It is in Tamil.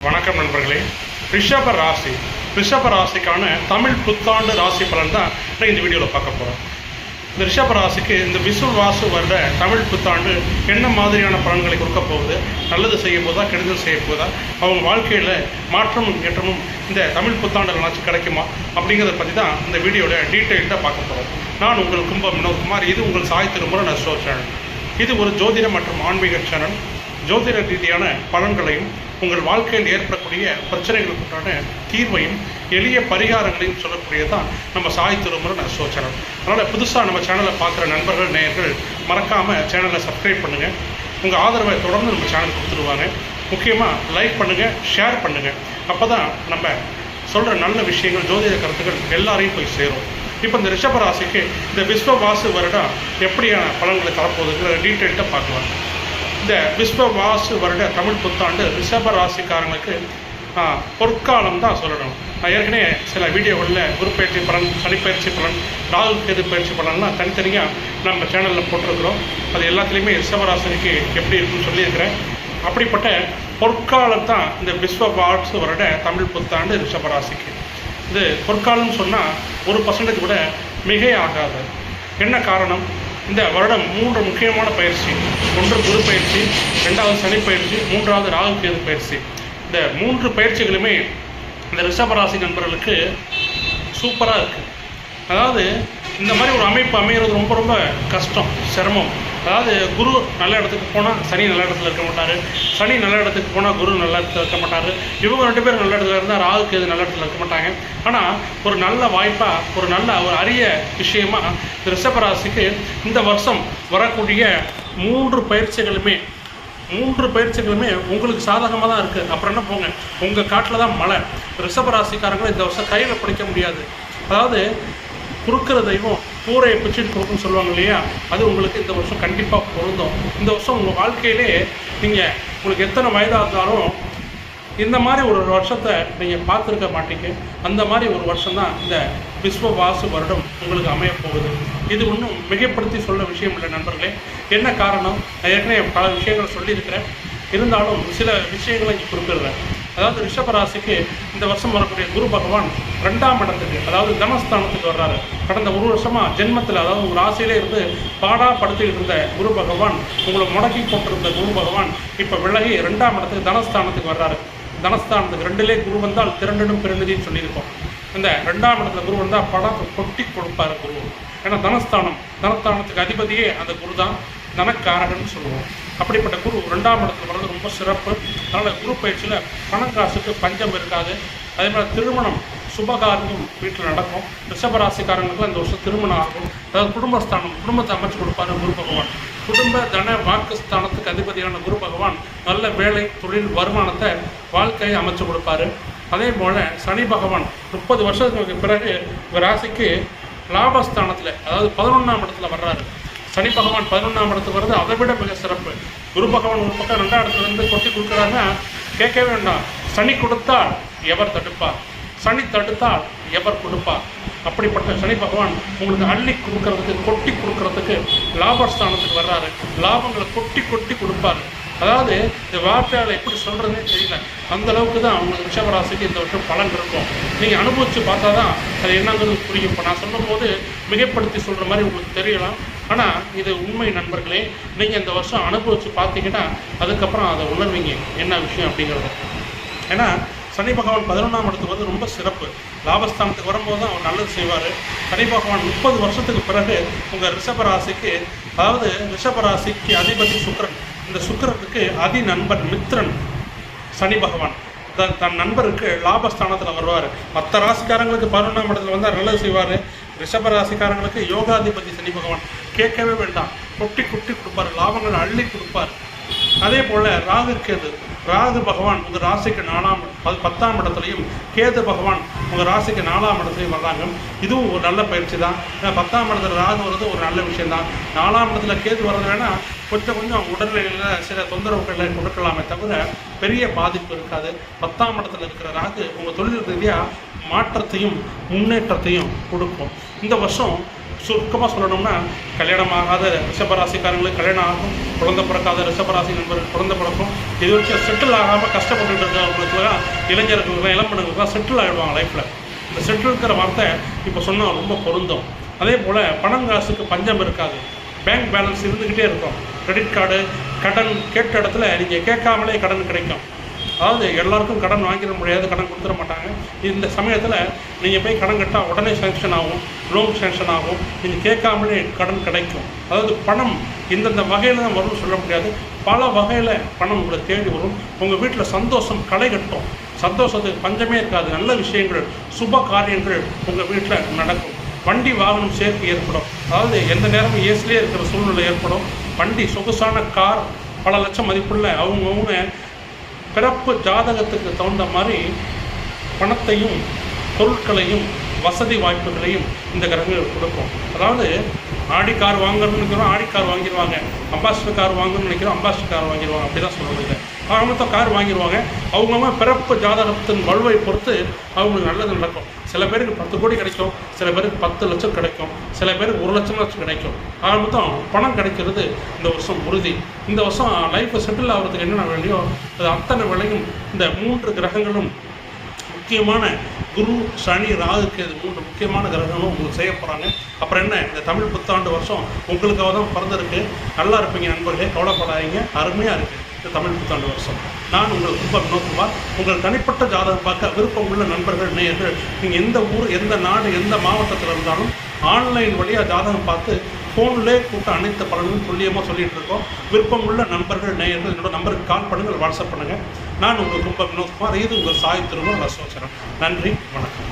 வணக்கம் நண்பர்களே. ரிஷப ராசி. ரிஷப ராசிக்கான தமிழ் புத்தாண்டு ராசி பலன் தான் நான் இந்த வீடியோவில் பார்க்க போகிறோம் இந்த ரிஷப ராசிக்கு இந்த விசுவாசு வருட தமிழ் புத்தாண்டு என்ன மாதிரியான பலன்களை கொடுக்க போகுது? நல்லது செய்ய போதா கெடுதல் செய்ய போதா? அவங்க வாழ்க்கையில் மாற்றமும் ஏற்றமும் இந்த தமிழ் புத்தாண்டு நாச்சு கிடைக்குமா? அப்படிங்கிறத பற்றி தான் இந்த வீடியோவில் டீட்டெயில்டாக பார்க்க போகிறோம் நான் உங்கள் கும்பம் வினோத்குமார் இது உங்கள் சாய் திருமுறை நஸ்டோ சேனல். இது ஒரு ஜோதிட மற்றும் ஆன்மீக சேனல். ஜோதிட ரீதியான பலன்களையும் உங்கள் வாழ்க்கையில் ஏற்படக்கூடிய பிரச்சனைகளுக்குண்டான தீர்வையும் எளிய பரிகாரங்களையும் சொல்லக்கூடியதான் நம்ம சாய் திருமுறை நஸ்டோ சேனல். அதனால் புதுசாக நம்ம சேனலை பார்க்குற நண்பர்கள் நேயர்கள் மறக்காமல் சேனலை சப்ஸ்கிரைப் பண்ணுங்கள் உங்கள் ஆதரவை தொடர்ந்து நம்ம சேனல் கொடுத்துருவாங்க. முக்கியமாக லைக் பண்ணுங்கள் ஷேர் பண்ணுங்கள் அப்போ தான் நம்ம சொல்கிற நல்ல விஷயங்கள் ஜோதிட கருத்துக்கள் எல்லாரையும் போய் சேரும். இப்போ இந்த ரிஷபராசிக்கு இந்த விஸ்வவாசு வருடம் எப்படியான பலன்களை தரப்போகுதுங்கிற டீட்டெயில்ட்டாக பார்க்கலாம். இந்த விஸ்வவாசு வருட தமிழ் புத்தாண்டு ரிஷப ராசிக்காரங்களுக்கு பொற்காலம் தான் சொல்லணும். நான் ஏற்கனவே சில வீடியோவில் குருப்பயிற்சி பலன் சனிப்பயிற்சி பலன் ராகு கேது பயிற்சி பலன்லாம் தனித்தனியாக நம்ம சேனலில் போட்டிருக்கிறோம். அது எல்லாத்துலேயுமே ரிஷபராசினிக்கு எப்படி இருக்குன்னு சொல்லியிருக்கிறேன். அப்படிப்பட்ட பொற்காலம் தான் இந்த விஸ்வவாசு வருட தமிழ் புத்தாண்டு ரிஷபராசிக்கு இது பொற்காலம்னு சொன்னால் ஒரு பர்சன்டேஜ் கூட மிகை ஆகாது என்ன காரணம்? இந்த வருடம் மூன்று முக்கியமான பயிற்சி. ஒன்று குரு பயிற்சி ரெண்டாவது சனி பயிற்சி மூன்றாவது ராகு கேது பயிற்சி. இந்த மூன்று பயிற்சிகளுமே இந்த ரிஷபராசி நண்பர்களுக்கு சூப்பராக இருக்குது அதாவது இந்த மாதிரி ஒரு அமைப்பு அமைகிறது ரொம்ப ரொம்ப கஷ்டம் சிரமம். அதாவது குரு நல்ல இடத்துக்கு போனால் சனி நல்ல இடத்துல இருக்க மாட்டார். சனி நல்ல இடத்துக்கு போனால் குரு நல்ல இடத்துல இருக்க மாட்டார். இவங்க ரெண்டு பேரும் நல்ல இடத்துல இருந்தால் ராகுக்கு எது நல்ல இடத்துல இருக்க மாட்டாங்க. ஆனால் ஒரு நல்ல வாய்ப்பாக ஒரு நல்ல ஒரு அரிய விஷயமா இந்த ரிஷபராசிக்கு இந்த வருஷம் வரக்கூடிய மூன்று பயிற்சிகளுமே மூன்று பயிற்சிகளுமே உங்களுக்கு சாதகமாக தான் இருக்குது அப்புறம் என்ன போங்க? உங்கள் காட்டில் தான் மழை. ரிஷபராசிக்காரங்களும் இந்த வருஷம் கையில் பிடிக்க முடியாது. அதாவது குறுக்கிற தெய்வம் கூரை பிச்சுட்டு கொடுக்குன்னு சொல்லுவாங்க இல்லையா? அது உங்களுக்கு இந்த வருஷம் கண்டிப்பாக பொருந்தும். இந்த வருஷம் உங்கள் வாழ்க்கையிலே நீங்கள் உங்களுக்கு எத்தனை வயதாக இருந்தாலும் இந்த மாதிரி ஒரு வருஷத்தை நீங்கள் பார்த்துருக்க மாட்டீங்க. அந்த மாதிரி ஒரு வருஷம் தான் இந்த விஸ்வவாசு வருடம் உங்களுக்கு அமையப்போகுது இது ஒன்றும் மிகப்படுத்தி சொல்ல விஷயம் இல்லை நண்பர்களே. என்ன காரணம்? நான் ஏற்கனவே பல விஷயங்கள் சொல்லியிருக்கிறேன். இருந்தாலும் சில விஷயங்களை இங்கே குறிப்பிடுறேன் அதாவது ரிஷபராசிக்கு இந்த வருஷம் வரக்கூடிய குரு பகவான் ரெண்டாம் இடத்துக்கு அதாவது தனஸ்தானத்துக்கு வர்றாரு. கடந்த ஒரு வருஷமா ஜென்மத்தில் அதாவது ஒரு ராசியிலே இருந்து பாடா படுத்திக்கிட்டு இருந்த குரு பகவான் உங்களை முடக்கி போட்டிருந்த குரு பகவான் இப்போ விலகி ரெண்டாம் இடத்துக்கு தனஸ்தானத்துக்கு வர்றாரு. தனஸ்தானத்துக்கு ரெண்டிலே குரு வந்தால் திரண்டிடும் பெருநிதின்னு சொல்லியிருக்கோம். இந்த ரெண்டாம் இடத்துல குரு வந்தால் படத்தை கொட்டி கொடுப்பாரு குரு. ஏன்னா தனஸ்தானம் தனஸ்தானத்துக்கு அதிபதியே அந்த குரு தான் தனக்காரகன்னு சொல்லுவோம். அப்படிப்பட்ட குரு ரெண்டாம் இடத்துல வர்றது ரொம்ப சிறப்பு. அதனால் குரு பயிற்சியில் பணம் காசுக்கு பஞ்சம் இருக்காது. அதே மாதிரி திருமணம் சுபகாரியம் வீட்டில் நடக்கும். ரிஷபராசிக்காரங்களுக்கு அந்த வருஷம் திருமணம் ஆகும். அதாவது குடும்பஸ்தானம் குடும்பத்தை அமைச்சு கொடுப்பாரு குரு பகவான். குடும்ப தன வாக்குஸ்தானத்துக்கு அதிபதியான குரு பகவான் நல்ல வேலை தொழில் வருமானத்தை வாழ்க்கையை அமைச்சு கொடுப்பாரு. அதே போல் சனி பகவான் முப்பது வருஷத்துக்கு பிறகு இவர் ராசிக்கு லாபஸ்தானத்தில் அதாவது பதினொன்றாம் இடத்துல வர்றாரு. சனி பகவான் பதினொன்றாம் இடத்துக்கு வருது அதை விட மிக சிறப்பு. குரு பகவான் ஒரு பக்கம் ரெண்டாம் இடத்துல இருந்து கொட்டி கொடுக்குறாங்கன்னா கேட்கவே வேண்டாம். சனி கொடுத்தால் எவர் தடுப்பார் சனி தடுத்தால் எவர் கொடுப்பார் அப்படிப்பட்ட சனி பகவான் உங்களுக்கு அள்ளி கொடுக்கறதுக்கு கொட்டி கொடுக்கறதுக்கு லாபஸ்தானத்துக்கு வர்றாரு. லாபங்களை கொட்டி கொட்டி கொடுப்பாரு. அதாவது இந்த வார்த்தையால் எப்படி சொல்கிறதுனே தெரியல. அந்த அளவுக்கு தான் அவங்க ரிஷபராசிக்கு இந்த வருஷம் பலன் இருக்கும். நீங்கள் அனுபவித்து பார்த்தா தான் அது என்னங்கிறது புரியும். இப்போ நான் சொல்லும்போது மிகைப்படுத்தி சொல்கிற மாதிரி உங்களுக்கு தெரியலாம். ஆனால் இது உண்மை நண்பர்களே நீங்கள் இந்த வருஷம் அனுபவித்து பார்த்தீங்கன்னா அதுக்கப்புறம் அதை உணர்வீங்க என்ன விஷயம் அப்படிங்கிறது. ஏன்னா சனி பகவான் பதினொன்றாம் இடத்துக்கு வந்து ரொம்ப சிறப்பு. லாபஸ்தானத்துக்கு வரும்போது தான் அவர் நல்லது செய்வார். சனி பகவான் முப்பது வருஷத்துக்கு பிறகு உங்கள் ரிஷபராசிக்கு அதாவது ரிஷபராசிக்கு அதிபதி சுக்கரன். இந்த சுக்கரனுக்கு அதி நண்பன் மித்ரன் சனி பகவான். தன் தன் நண்பருக்கு லாபஸ்தானத்தில் வருவார். மற்ற ராசிக்காரங்களுக்கு பதினொன்றாம் இடத்துல வந்தால் நல்லது செய்வார். ரிஷப ராசிக்காரங்களுக்கு யோகாதிபதி சனி பகவான். கேட்கவே வேண்டாம். கொட்டி கொட்டி கொடுப்பார். லாபங்கள் அள்ளி கொடுப்பார். அதே போல் ராகு கேது. ராகு பகவான் உங்கள் ராசிக்கு நாலாம் பத்தாம் இடத்துலையும் கேது பகவான் உங்கள் ராசிக்கு நாலாம் இடத்துலையும் வர்றாங்க. இதுவும் ஒரு நல்ல பயிற்சி தான். பத்தாம் இடத்துல ராகு வர்றது ஒரு நல்ல விஷயம்தான் நாலாம் இடத்துல கேது வர்றது வேணால் கொஞ்சம் கொஞ்சம் உடல்நிலையில் சில தொந்தரவுகளை கொடுக்கலாமே தவிர பெரிய பாதிப்பு இருக்காது. பத்தாம் இடத்துல இருக்கிற ராகு உங்கள் தொழில் ரீதியாக மாற்றத்தையும் முன்னேற்றத்தையும் கொடுக்கும். இந்த வருஷம் சுருக்கமாக சொல்லணும்னா கல்யாணம் ஆகாத ரிஷபராசிக்காரங்களுக்கு கல்யாணம் ஆகும் குழந்தை பிறக்காத ரிஷபராசி நண்பர்கள் குழந்தை பிறக்கும் இது வரைக்கும் செட்டில் ஆகாமல் கஷ்டப்பட்டுட்டு இருக்கிறவங்களுக்குலாம் இளைஞர்களுக்கு இளம்பெண்களுக்குலாம் செட்டில் ஆகிடுவாங்க லைஃப்பில் இந்த செட்டில்ங்கிற வார்த்தை இப்போ சொன்னால் ரொம்ப பொருந்தும். அதே போல் பணம் காசுக்கு பஞ்சம் இருக்காது. பேங்க் பேலன்ஸ் இருந்துக்கிட்டே இருக்கும். கிரெடிட் கார்டு கடன் கேட்ட இடத்துல நீங்கள் கேட்காமலே கடன் கிடைக்கும். அதாவது எல்லாருக்கும் கடன் வாங்கிட முடியாது கடன் கொடுத்துட மாட்டாங்க. இந்த சமயத்தில் நீங்கள் போய் கடன் கட்டால் உடனே சேங்ஷன் ஆகும் லோன் சேங்ஷன் ஆகும். நீங்கள் கேட்காமலே கடன் கிடைக்கும். அதாவது பணம் இந்தந்த வகையில் தான் வரும்னு சொல்ல முடியாது. பல வகையில் பணம் உங்களை தேடி வரும். உங்கள் வீட்டில் சந்தோஷம் களை கட்டும். சந்தோஷத்துக்கு பஞ்சமே இருக்காது. நல்ல விஷயங்கள் சுப காரியங்கள் உங்கள் வீட்டில் நடக்கும். வண்டி வாகனம் சேர்ப்பு ஏற்படும். அதாவது எந்த நேரமும் ஏசிலே இருக்கிற சூழ்நிலை ஏற்படும். வண்டி சொகுசான கார் பல லட்சம் மதிப்புள்ள அவங்கவுங்க பிறப்பு ஜாதகத்துக்கு தகுந்த மாதிரி பணத்தையும் பொருட்களையும் வசதி வாய்ப்புகளையும் இந்த கிரகங்கள் கொடுக்கும். அதாவது ஆடி கார் வாங்கணும்னு நினைக்கிறோம் ஆடி கார் வாங்கிடுவாங்க. அம்பாஸ்டர் கார் வாங்கணும்னு நினைக்கிறோம் அம்பாஸ்டர் கார் வாங்கிடுவாங்க. அப்படி தான் சொல்லுவாங்க ஆக கார் வாங்கிடுவாங்க அவங்கவுங்க பிறப்பு ஜாதகத்தின் வலுவை பொறுத்து அவங்களுக்கு நல்லது நடக்கும். சில பேருக்கு பத்து கோடி கிடைக்கும் சில பேருக்கு பத்து லட்சம் கிடைக்கும் சில பேருக்கு ஒரு லட்சம் லட்சம் கிடைக்கும். ஆக மொத்தம் பணம் கிடைக்கிறது இந்த வருஷம் உறுதி. இந்த வருஷம் லைஃப்பை செட்டில் ஆகிறதுக்கு என்னென்ன வேலையோ அது அத்தனை வேலையும் இந்த மூன்று கிரகங்களும் முக்கியமான குரு சனி ராகுக்கு இது மூன்று முக்கியமான கிரகங்களும் உங்களுக்கு செய்ய போகிறாங்க அப்புறம் என்ன இந்த தமிழ் புத்தாண்டு வருஷம் உங்களுக்காக தான் பிறந்திருக்கு. நல்லா இருப்பீங்க நண்பர்களே கவலைப்படாதீங்க அருமையாக இருக்குது தமிழ் புத்தாண்டு வருஷம் நான் உங்கள் குப்ப வினோத்குமார் உங்கள் தனிப்பட்ட ஜாதகம் பார்க்க விருப்பம் உள்ள நண்பர்கள் நேயர்கள் நீங்கள் எந்த ஊர் எந்த நாடு எந்த மாவட்டத்தில் இருந்தாலும் ஆன்லைன் வழியாக ஜாதகம் பார்த்து ஃபோன்லேயே கூட்ட அனைத்து பலனும் துல்லியமாக சொல்லிகிட்டு இருக்கோம். விருப்பம் உள்ள நண்பர்கள் நேயர்கள் என்னோட நம்பருக்கு கால் பண்ணுங்கள் வாட்ஸ்அப் பண்ணுங்கள் நான் உங்கள் குப்ப வினோத்குமார் இது உங்கள் சாய் திருமண அசோசனம் நன்றி வணக்கம்.